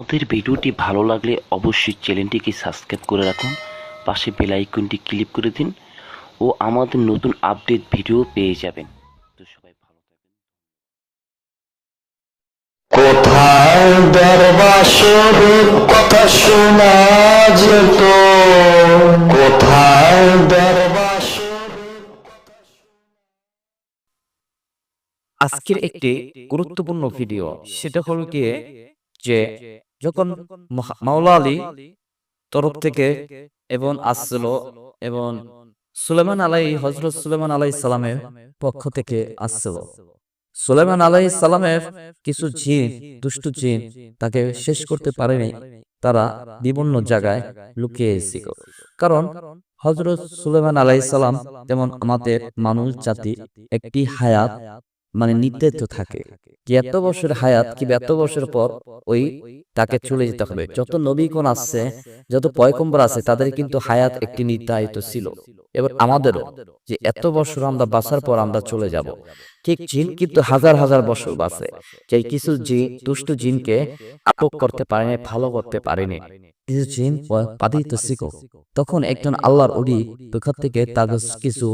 আমাদের ভিডিওটি ভালো লাগলে অবশ্যই চ্যানেলটিকে সাবস্ক্রাইব করে রাখুন পাশে বেল আইকনটি ক্লিক করে দিন ও আমাদের নতুন আপডেট ভিডিও পেয়ে যাবেন। তো সবাই ভালো থাকবেন। কোথায় দরবাসরের কথা শোনা যেত? কোথায় আজকের একটি গুরুত্বপূর্ণ ভিডিও সেটা হলো গিয়ে যে যখন মাওলা আলী তরফ থেকে এবং আসছিল এবং সুলেমান আলাই হজরত সুলেমান আলাই সালামের পক্ষ থেকে আসছিল সুলেমান আলাই সালামের কিছু জিন দুষ্টু জিন তাকে শেষ করতে পারেনি। তারা বিভিন্ন জায়গায় লুকিয়ে এসেছিল। কারণ হজরত সুলেমান আলাই সালাম যেমন আমাদের মানুষ জাতি একটি হায়াত মানে নির্ধারিত থাকে। কি এত বছর হায়াত, কি এত বছর পর ওই তাকে চলে যেতে হবে। যত নবীগণ আসছে যত পয়কম্বর আছে, তাদের কিন্তু হায়াত একটি নির্ধারিত ছিল। এবার আমাদেরও যে এত বছর আমরা বাঁচার পর আমরা চলে যাব। ঠিক জিন কিন্তু হাজার হাজার বছর বাঁচে। যে কিছু জিন, দুষ্ট জিনকে আটক করতে পারেনি, ভালো করতে পারেনি। কিছু জিন পাদিত শিখো। তখন একজন আল্লাহর অলি ওখান থেকে তাদের কিছু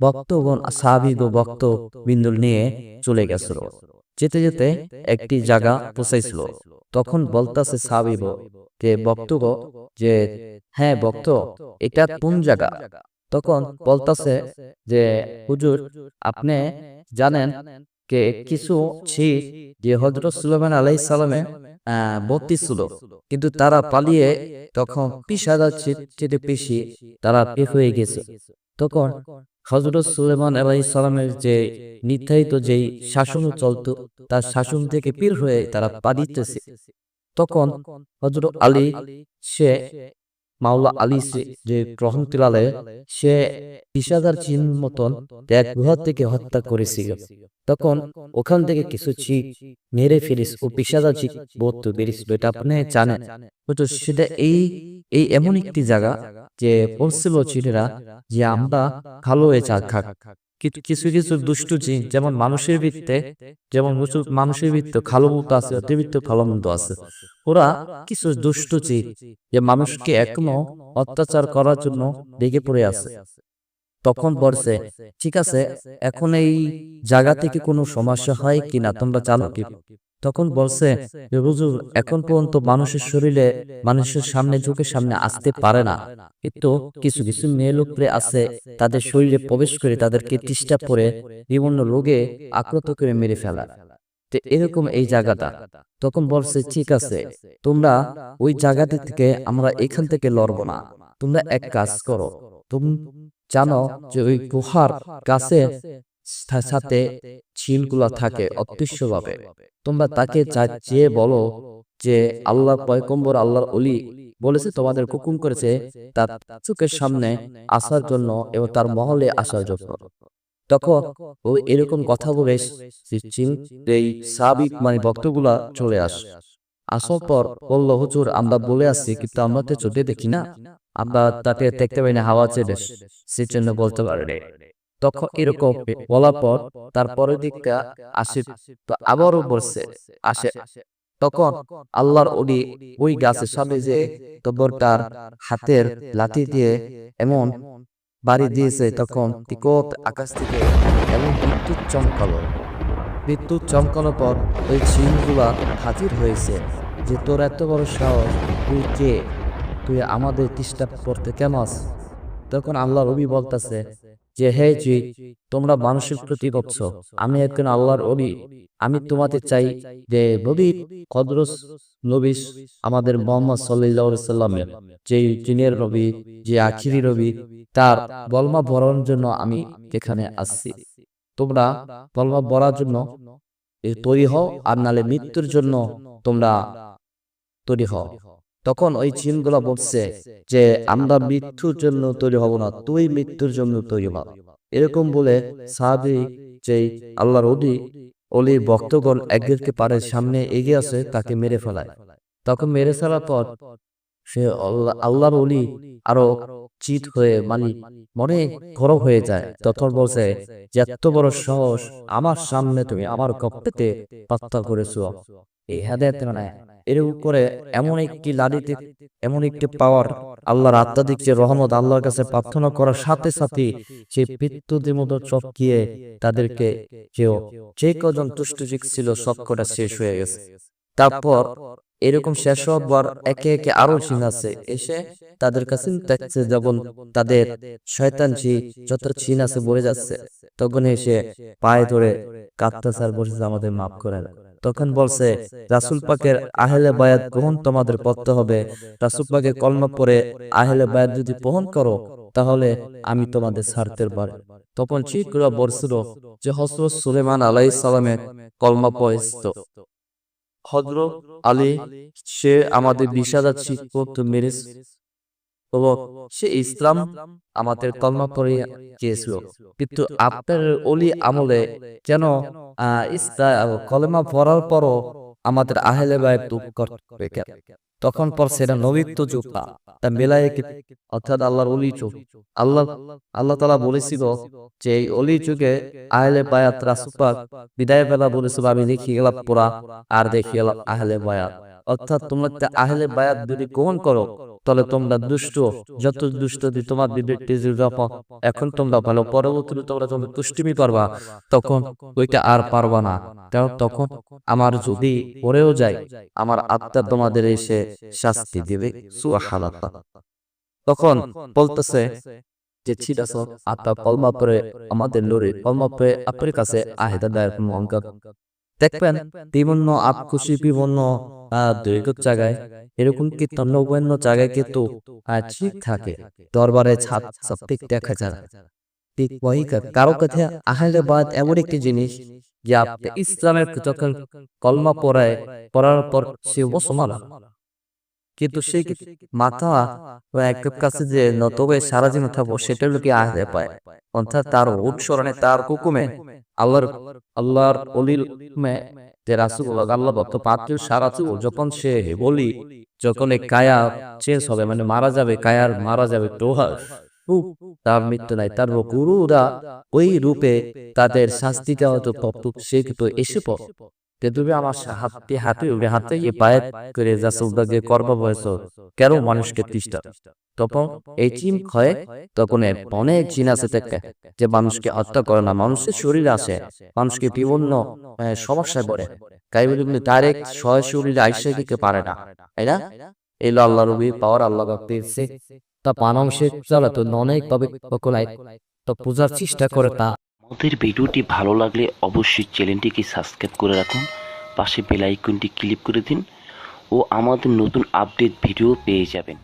ভক্তগণ সাহাবি ও ভক্ত বিন্দুল নিয়ে চলে গেছিল। যেতে যেতে একটি জায়গা পৌঁছাইছিল। তখন বলতাছে সাহাবিব যে ভক্তগ যে হ্যাঁ ভক্ত, এটা কোন জায়গা? তখন বলতাছে যে, হুজুর, আপনি জানেন কে কিছু ছি যে হজরত সুলেমান আলাই সালামে ভক্তি ছিল। কিন্তু তারা পালিয়ে তখন পিসাদা চেটে পেশি তারা পে হয়ে গেছে। তখন হজরত সুলেমান আলাই সালামের যে নির্ধারিত যেই শাসন চলত, তার শাসন থেকে পীর হয়ে তারা পালিতেছে। তখন হজরত আলী, সে মাওলা আলী সে- যে গ্রহণ তিলালে সে পিসাদার চিহ্ন মতন এক গুহা থেকে হত্যা করেছিল। তখন ওখান থেকে কিছু চিক মেরে ফেলিস ও পিসাদার চিক বোধ বেরিয়েছিল এটা আপনি জানেন। তো সেটা এই এই এমন একটি জায়গা যে বলছিল চিনেরা যে আমরা ভালো হয়ে চা খাক। কিছু কিছু দুষ্টু জিন, যেমন মানুষের ভিত্তে, যেমন মানুষের ভিত্ত খালো মতো আছে অতিবৃত্ত খালো মতো আছে। ওরা কিছু দুষ্টু জিন, যে মানুষকে এখনও অত্যাচার করার জন্য ডেকে পড়ে আছে। তখন বলছে, ঠিক আছে, এখন এই জায়গা থেকে কোনো সমস্যা হয় কিনা? তোমরা জানো কি? তখন বলছে যে হুজুর, এখন পর্যন্ত মানুষের শরীরে মানুষের সামনে, চোখের সামনে আসতে পারে না। কিন্তু কিছু কিছু মেয়ে লোকরে আছে, তাদের শরীরে প্রবেশ করে তাদেরকে ডিস্টার্ব করে বিভিন্ন রোগে আক্রান্ত করে মেরে ফেলা। তো এরকম এই জায়গাটা। তখন বলছে, ঠিক আছে, তোমরা ওই জায়গাটি থেকে আমরা এখান থেকে লড়বো না। তোমরা এক কাজ করো। তুমি, জানো যে ওই গুহার কাছে সাথে চিলগুলা থাকে অদৃশ্যভাবে। তোমরা তাকে চেয়ে বলো যে আল্লাহ পয়কম্বর আল্লাহর অলি বলেছে, তোমাদের হুকুম করেছে তার চোখের সামনে আসার জন্য এবং তার মহলে আসার জন্য। তখন ও এরকম কথা বলে এই সাবিক মানে ভক্তগুলা চলে আসে। আসার পর বলল, হুজুর, আমরা বলে আসছি, কিন্তু আমরা তো চোখে দেখি না। আমরা তাকে দেখতে পাই না, হাওয়া চেয়ে সে জন্য বলতে পারে তখন এরকম বলার পর তারপরের দিকটা আসে তো আবারও বলছে আসে। তখন আল্লাহর ওলি ওই গাছের সামনে যে তবর তার হাতের লাঠি দিয়ে এমন বাড়ি দিয়েছে তখন তিকত আকাশ থেকে এমন বিদ্যুৎ চমকালো। বিদ্যুৎ চমকানোর পর ওই চিনগুলা হাজির হয়েছে যে তোর এত বড় সাহস তুই কে? তুই আমাদের ডিস্টার্ব করতে কেন আস তখন আল্লাহ রবি বলতেছে যে, হে জি, তোমরা মানুষের প্রতি করছ আমি একজন আল্লাহর অলি আমি তোমাদের চাই যে নবী কদরস নবী আমাদের মোহাম্মদ সাল্লাহ সাল্লামের, যে জিনের রবি, যে আখিরি রবি, তার বলমা ভরার জন্য আমি এখানে আসছি তোমরা বলমা ভরার জন্য তৈরি হও, আর নালে মৃত্যুর জন্য তোমরা তৈরি হও। তখন ওই চিনগুলো বলছে যে, আমরা মৃত্যুর জন্য তৈরি হব না, তুই মৃত্যুর জন্য তৈরি হ। এরকম বলে সাহাবি যেই আল্লাহর অলি অলি ভক্তগণ একদিকে পারের সামনে এগিয়ে আসে, তাকে মেরে ফেলায়। তখন মেরে ফেলার পর সে আল্লাহর অলি আরও চিত হয়ে মানে মনে গরম হয়ে যায়। তখন বলছে, যে এত বড় সাহস আমার সামনে তুমি আমার কপ্পেতে পাত্তা করেছ। এই হেদায়ত মানে এর উপরে এমন একটি লালিতে, এমন একটি পাওয়ার আল্লাহর আত্মাধিক যে রহমত আল্লাহর কাছে প্রার্থনা করার সাথে সাথে সে বিদ্যুতের মতো চপকিয়ে তাদেরকে কেউ যে কজন তুষ্টজিক ছিল সবকটা শেষ হয়ে গেছে। তারপর এরকম শেষ হবার একে একে আরও জিন আছে। এসে তাদের কাছে দেখছে যখন তাদের শয়তান জি যত চিন আছে বলে যাচ্ছে তখন এসে পায়ে ধরে কাঁদতেছে আর বলছে আমাদের মাফ করে দাও। তখন বলছে, রাসুল পাকের আহলে বায়াত গ্রহণ তোমাদের করতে হবে। রাসুল পাকের কলমা পরে আহলে বায়াত যদি গ্রহণ করো, তাহলে আমি তোমাদের ছাড়তে পারি তখন ঠিক বলছিল যে হজরত সুলেমান আলাইহিস সালামের কলমা পয়স্ত হজরত আলী, সে আমাদের বিষাদা শিক্ষক মেরেজ সে ইসলাম আমাদের কলমা পড়ে গিয়েছিল। কিন্তু আপনার অলি আমলে আহ, কলমা পড়ার পরও আমাদের আহলে বায়ের দুঃখ করবে? তখন পর সেটা নবীত্ব যুগ। না তা মেলায় অর্থাৎ আল্লাহর অলি যুগ। আল্লাহ আল্লাহ তালা বলেছিল যে এই অলি যুগে আহলে বায়াত রাসুপাক বিদায় বেলা বলেছিল আমি লিখি গেলাম পোড়া আর দেখি গেলাম আহলে বায়াত অর্থাৎ তোমরা আহলে বায়াত যদি গ্রহণ করো তাহলে তোমরা দুষ্ট, যত দুষ্ট দি তোমার যখন এখন তোমরা ভালো পরবর্তীতে তোমরা যখন তুষ্টিমি করবা, তখন ওইটা আর পারবা না। কারণ তখন আমার যদি পড়েও যায়, আমার আত্মা তোমাদের এসে শাস্তি দিবে তখন বলতেছে যে আছে, আত্মা কলমা পরে আমাদের লড়ে কলমা পরে আপনার কাছে আহেদা দায়ের অঙ্কার দেখবেন বিভিন্ন আপ খুশি বিভিন্ন কিন্তু ইসলামের কলমা পড়ায়, পড়ার পর সে কিন্তু সে মাথা কাছে যে নতবে সারা জীবন থাকব, সেটা হলো কি আহলে পায়। অর্থাৎ তার উৎসরণে তার হুকুমে আল্লাহর আল্লাহর অলিল যে রাসুল আল্লাহ ভক্ত পাত্র সারা জীবন যখন সে বলি, যখন এই কায়া চেঞ্জ হবে মানে মারা যাবে, কায়ার মারা যাবে টোহার তার মৃত্যু নাই, তার গুরুরা ওই রূপে তাদের শাস্তিটা হয়তো তত্ত্ব সে কিন্তু এসে পড়। তুমি আমার হাতে হাতে হাতে গিয়ে পায়ে করে যা সৌদাকে করবা বয়স কেন মানুষকে তৃষ্টা তখন এই চিন ক্ষয়ে তখন অনেক চিন আছে থেকে যে মানুষকে হত্যা করে না, মানুষের শরীর আছে, মানুষকে বিভিন্ন সমস্যায় পড়ে। তাই বলে কিন্তু ডাইরেক্ট সয় শরীরে আইসে দিতে পারে না, তাই না? এই আল্লাহ রবি পাওয়ার, আল্লাহ পেয়েছে তা পানাংশে চলে তো অনেক ভাবে কখনাই তো পূজার চেষ্টা করে তা। আমাদের ভিডিওটি ভালো লাগলে অবশ্যই চ্যানেলটিকে সাবস্ক্রাইব করে রাখুন, পাশে বেল আইকনটি ক্লিক করে দিন ও আমাদের নতুন আপডেট ভিডিও পেয়ে যাবেন।